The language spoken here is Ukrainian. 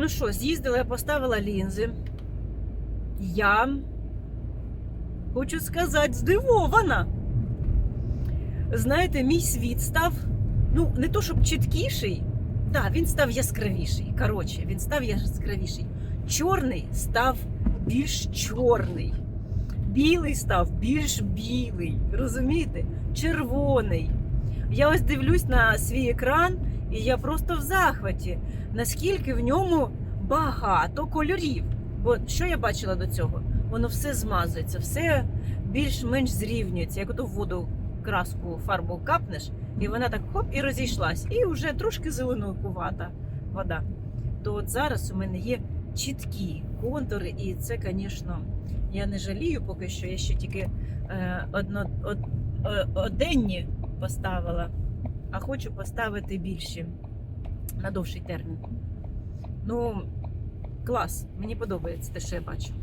Ну що, з'їздила, я поставила лінзи. Я хочу сказати, здивована. Знаєте, мій світ став, ну, не то щоб чіткіший, так, він став яскравіший. Коротше, він став яскравіший. Чорний став більш чорний. Білий став більш білий. Розумієте? Червоний. Я ось дивлюсь на свій екран, і я просто в захваті, наскільки в ньому багато кольорів. Бо що я бачила до цього? Воно все змазується, все більш-менш зрівнюється. Як ото воду краску фарбу капнеш, і вона так хоп і розійшлась, і вже трошки зеленокувата вода. То от зараз у мене є чіткі контури, і це, звісно, я не жалію поки що. Я ще тільки е, одно, од, е, оденні поставила, а хочу поставити більші на довший термін. Ну, клас, мені подобається те, що я бачу.